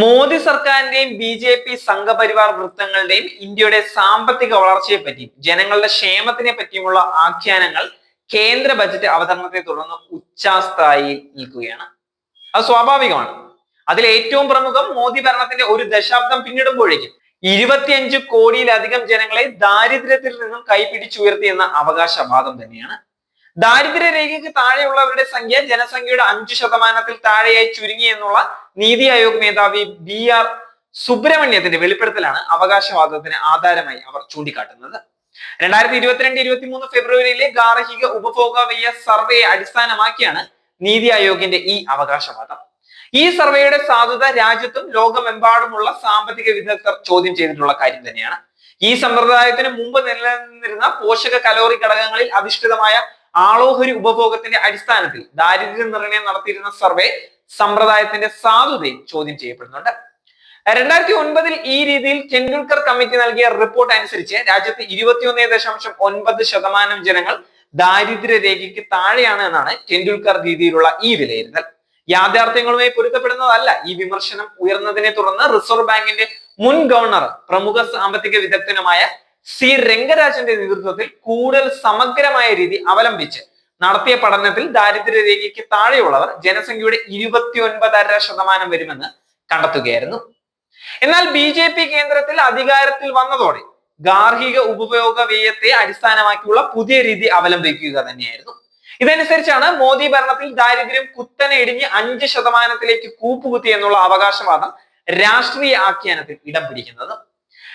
മോദി സർക്കാരിന്റെയും B J P Sangh Parivar വൃത്തങ്ങളുടെയും ഇന്ത്യയുടെ സാമ്പത്തിക വളർച്ചയെ പറ്റിയും ജനങ്ങളുടെ ക്ഷേമത്തിനെ പറ്റിയുമുള്ള ആഖ്യാനങ്ങൾ കേന്ദ്ര ബജറ്റ് അവതരണത്തെ തുടർന്ന് ഉച്ചാസ്ഥായി നിൽക്കുകയാണ്. അത് സ്വാഭാവികമാണ്. അതിൽ ഏറ്റവും പ്രമുഖം മോദി ഭരണത്തിന്റെ ഒരു ദശാബ്ദം പിന്നിടുമ്പോഴേക്കും ഇരുപത്തിയഞ്ച് കോടിയിലധികം ജനങ്ങളെ ദാരിദ്ര്യത്തിൽ നിന്നും കൈപിടിച്ചുയർത്തി എന്ന അവകാശവാദം തന്നെയാണ്. ദാരിദ്ര്യ രേഖയ്ക്ക് താഴെയുള്ളവരുടെ സംഖ്യ ജനസംഖ്യയുടെ അഞ്ചു ശതമാനത്തിൽ താഴെയായി ചുരുങ്ങി എന്നുള്ള നീതി ആയോഗ് മേധാവി ബി ആർ സുബ്രഹ്മണ്യത്തിന്റെ വെളിപ്പെടുത്തലാണ് അവകാശവാദത്തിന് ആധാരമായി അവർ ചൂണ്ടിക്കാട്ടുന്നത്. രണ്ടായിരത്തി ഇരുപത്തിരണ്ട് ഇരുപത്തി മൂന്ന് ഫെബ്രുവരിയിലെ ഗാർഹിക ഉപഭോഗ വ്യയ സർവേയെ അടിസ്ഥാനമാക്കിയാണ് നീതി ആയോഗിന്റെ ഈ അവകാശവാദം. ഈ സർവേയുടെ സാധുത രാജ്യത്തും ലോകമെമ്പാടുമുള്ള സാമ്പത്തിക വിദഗ്ധർ ചോദ്യം ചെയ്തിട്ടുള്ള കാര്യം തന്നെയാണ്. ഈ സമ്പ്രദായത്തിന് മുമ്പ് നിലനിന്നിരുന്ന പോഷക കലോറി ഘടകങ്ങളിൽ അധിഷ്ഠിതമായ ആളോഹരി ഉപഭോഗത്തിന്റെ അടിസ്ഥാനത്തിൽ ദാരിദ്ര്യ നിർണയം നടത്തിയിരുന്ന സർവേ സമ്പ്രദായത്തിന്റെ സാധുതയും ചോദ്യം ചെയ്യപ്പെടുന്നുണ്ട്. രണ്ടായിരത്തി ഒൻപതിൽ ഈ രീതിയിൽ ടെണ്ടുൽക്കർ കമ്മിറ്റി നൽകിയ റിപ്പോർട്ട് അനുസരിച്ച് രാജ്യത്ത് ഇരുപത്തിയൊന്നേ ദശാംശം ഒൻപത് ശതമാനം ജനങ്ങൾ ദാരിദ്ര്യ രേഖയ്ക്ക് താഴെയാണ് എന്നാണ് ടെണ്ടുൽക്കർ രീതിയിലുള്ള ഈ വിലയിരുത്തൽ. യാഥാർത്ഥ്യങ്ങളുമായി പൊരുത്തപ്പെടുന്നതല്ല ഈ വിമർശനം ഉയർന്നതിനെ തുടർന്ന് റിസർവ് ബാങ്കിന്റെ മുൻ ഗവർണർ പ്രമുഖ സാമ്പത്തിക വിദഗ്ധനുമായ സി രംഗരാജന്റെ നേതൃത്വത്തിൽ കൂടുതൽ സമഗ്രമായ രീതി അവലംബിച്ച് നടത്തിയ പഠനത്തിൽ ദാരിദ്ര്യ രേഖയ്ക്ക് താഴെയുള്ളവർ ജനസംഖ്യയുടെ ഇരുപത്തി ഒൻപതര ശതമാനം വരുമെന്ന് കണ്ടെത്തുകയായിരുന്നു. എന്നാൽ ബി ജെ പി കേന്ദ്രത്തിൽ അധികാരത്തിൽ വന്നതോടെ ഗാർഹിക ഉപഭോഗ വ്യയത്തെ അടിസ്ഥാനമാക്കിയുള്ള പുതിയ രീതി അവലംബിക്കുക തന്നെയായിരുന്നു. ഇതനുസരിച്ചാണ് മോദി ഭരണത്തിൽ ദാരിദ്ര്യം കുത്തനെ ഇടിഞ്ഞ് അഞ്ച് ശതമാനത്തിലേക്ക് കൂപ്പുകുത്തി എന്നുള്ള അവകാശവാദം രാഷ്ട്രീയ ആഖ്യാനത്തിൽ ഇടം പിടിക്കുന്നത്.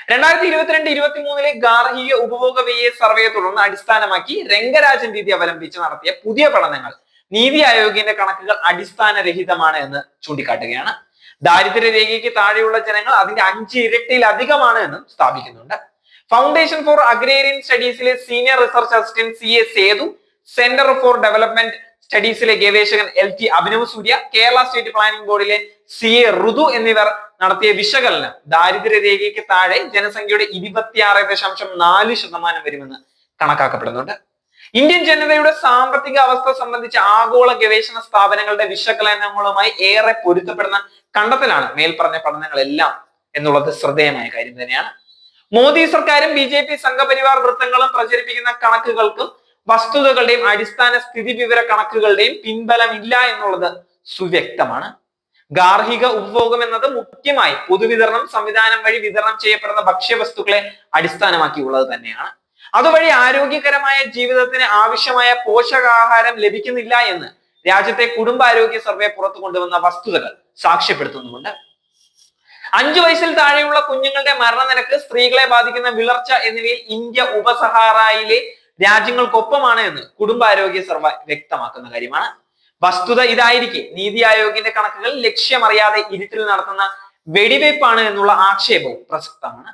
രണ്ടായിരത്തി ഇരുപത്തിരണ്ട് ഇരുപത്തി മൂന്നിലെ ഗാർഹിക ഉപഭോഗ വ്യയ സർവേയെ തുടർന്ന് അടിസ്ഥാനമാക്കി രംഗരാജൻ രീതി അവലംബിച്ച് നടത്തിയ പുതിയ പഠനങ്ങൾ നീതി ആയോഗിന്റെ കണക്കുകൾ അടിസ്ഥാനരഹിതമാണ് എന്ന് ചൂണ്ടിക്കാട്ടുകയാണ്. ദാരിദ്ര്യ രേഖയ്ക്ക് താഴെയുള്ള ജനങ്ങൾ അതിന്റെ അഞ്ച് ഇരട്ടിയിലധികമാണ് എന്നും സ്ഥാപിക്കുന്നുണ്ട്. Foundation for agrarian സ്റ്റഡീസിലെ senior research assistant C A Sethu centre for development സ്റ്റഡീസിലെ ഗവേഷകൻ L T Abhinav Surya Kerala state planning ബോർഡിലെ സി എ ഋതു എന്നിവർ നടത്തിയ വിശകലനം ദാരിദ്ര്യ രേഖയ്ക്ക് താഴെ ജനസംഖ്യയുടെ ഇരുപത്തിയാറ് ദശാംശം നാല് ശതമാനം വരുമെന്ന് കണക്കാക്കപ്പെടുന്നുണ്ട്. ഇന്ത്യൻ ജനതയുടെ സാമ്പത്തിക അവസ്ഥ സംബന്ധിച്ച് ആഗോള ഗവേഷണ സ്ഥാപനങ്ങളുടെ വിശകലനങ്ങളുമായി ഏറെ പൊരുത്തപ്പെടുന്ന കണ്ടെത്തലാണ് മേൽപ്പറഞ്ഞ പഠനങ്ങളെല്ലാം എന്നുള്ളത് ശ്രദ്ധേയമായ കാര്യം തന്നെയാണ്. മോദി സർക്കാരും ബി ജെ പി സംഘപരിവാർ വൃത്തങ്ങളും പ്രചരിപ്പിക്കുന്ന കണക്കുകൾക്കും വസ്തുതകളുടെയും അടിസ്ഥാന സ്ഥിതി വിവര കണക്കുകളുടെയും പിൻബലമില്ല എന്നുള്ളത് സുവ്യക്തമാണ്. ഗാർഹിക ഉപഭോഗം എന്നത് മുഖ്യമായി പൊതുവിതരണം സംവിധാനം വഴി വിതരണം ചെയ്യപ്പെടുന്ന ഭക്ഷ്യവസ്തുക്കളെ അടിസ്ഥാനമാക്കിയുള്ളത് തന്നെയാണ്. അതുവഴി ആരോഗ്യകരമായ ജീവിതത്തിന് ആവശ്യമായ പോഷകാഹാരം ലഭിക്കുന്നില്ല എന്ന് രാജ്യത്തെ കുടുംബാരോഗ്യ സർവേ പുറത്തു കൊണ്ടുവന്ന വസ്തുതകൾ സാക്ഷ്യപ്പെടുത്തുന്നുമുണ്ട്. അഞ്ചു വയസ്സിൽ താഴെയുള്ള കുഞ്ഞുങ്ങളുടെ മരണനിരക്ക് സ്ത്രീകളെ ബാധിക്കുന്ന വിളർച്ച എന്നിവയിൽ ഇന്ത്യ ഉപസഹാറയിലെ രാജ്യങ്ങൾക്കൊപ്പമാണ് എന്ന് കുടുംബാരോഗ്യ സർവേ വ്യക്തമാക്കുന്ന കാര്യമാണ്. വസ്തുത ഇതായിരിക്കെ. നീതി ആയോഗിന്റെ കണക്കുകൾ ലക്ഷ്യമറിയാതെ ഇരുട്ടിൽ നടത്തുന്ന വെടിവയ്പ്പാണ് എന്നുള്ള ആക്ഷേപവും പ്രസക്തമാണ്.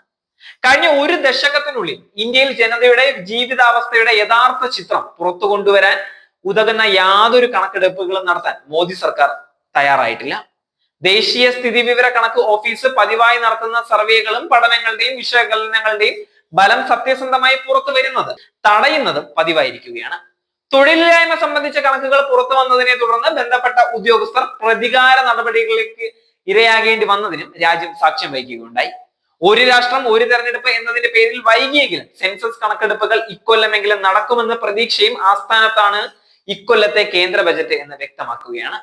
കഴിഞ്ഞ ഒരു ദശകത്തിനുള്ളിൽ ഇന്ത്യയിൽ ജനതയുടെ ജീവിതാവസ്ഥയുടെ യഥാർത്ഥ ചിത്രം പുറത്തു കൊണ്ടുവരാൻ ഉതകുന്ന യാതൊരു കണക്കെടുപ്പുകളും നടത്താൻ മോദി സർക്കാർ തയ്യാറായിട്ടില്ല. ദേശീയ സ്ഥിതി വിവര കണക്ക് ഓഫീസ് പതിവായി നടത്തുന്ന സർവേകളും പഠനങ്ങളുടെയും വിശകലനങ്ങളുടെയും ബലം സത്യസന്ധമായി പുറത്തു വരുന്നത് തടയുന്നതും പതിവായിരിക്കുകയാണ്. തൊഴിലില്ലായ്മ സംബന്ധിച്ച കണക്കുകൾ പുറത്തു വന്നതിനെ തുടർന്ന് ബന്ധപ്പെട്ട ഉദ്യോഗസ്ഥർ പ്രതികാര നടപടികളിലേക്ക് ഇരയാകേണ്ടി വന്നതിനും രാജ്യം സാക്ഷ്യം വഹിക്കുകയുണ്ടായി. ഒരു രാഷ്ട്രം ഒരു തെരഞ്ഞെടുപ്പ് എന്നതിന്റെ പേരിൽ വൈകിയെങ്കിലും സെൻസസ് കണക്കെടുപ്പുകൾ ഇക്കൊല്ലമെങ്കിലും നടക്കുമെന്ന പ്രതീക്ഷയും ആസ്ഥാനത്താണ് ഇക്കൊല്ലത്തെ കേന്ദ്ര ബജറ്റ് എന്ന് വ്യക്തമാക്കുകയാണ്.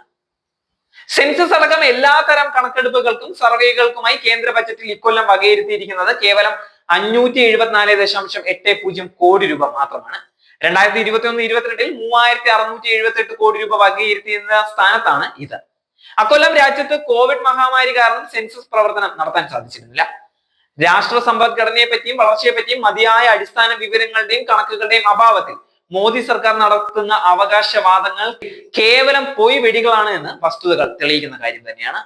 സെൻസസ് അടക്കം എല്ലാ തരം കണക്കെടുപ്പുകൾക്കും സർവേകൾക്കുമായി കേന്ദ്ര ബജറ്റിൽ ഇക്കൊല്ലം വകയിരുത്തിയിരിക്കുന്നത് കേവലം അഞ്ഞൂറ്റി എഴുപത്തിനാല് ദശാംശം എട്ട് പൂജ്യം കോടി രൂപ മാത്രമാണ്. രണ്ടായിരത്തി ഇരുപത്തി ഒന്ന് ഇരുപത്തിരണ്ടിൽ മൂവായിരത്തി അറുന്നൂറ്റി എഴുപത്തി എട്ട് കോടി രൂപ വകയിരുത്തിയിരുന്ന സ്ഥാനത്താണ് ഇത്. അക്കൊല്ലം രാജ്യത്ത് കോവിഡ് മഹാമാരി കാരണം സെൻസസ് പ്രവർത്തനം നടത്താൻ സാധിച്ചിരുന്നില്ല. രാഷ്ട്ര സമ്പദ്ഘടനയെ പറ്റിയും വളർച്ചയെ പറ്റിയും മതിയായ അടിസ്ഥാന വിവരങ്ങളുടെയും കണക്കുകളുടെയും അഭാവത്തിൽ മോദി സർക്കാർ നടത്തുന്ന അവകാശവാദങ്ങൾ കേവലം പൊയ് വെടികളാണ് എന്ന് വസ്തുതകൾ തെളിയിക്കുന്ന കാര്യം തന്നെയാണ്.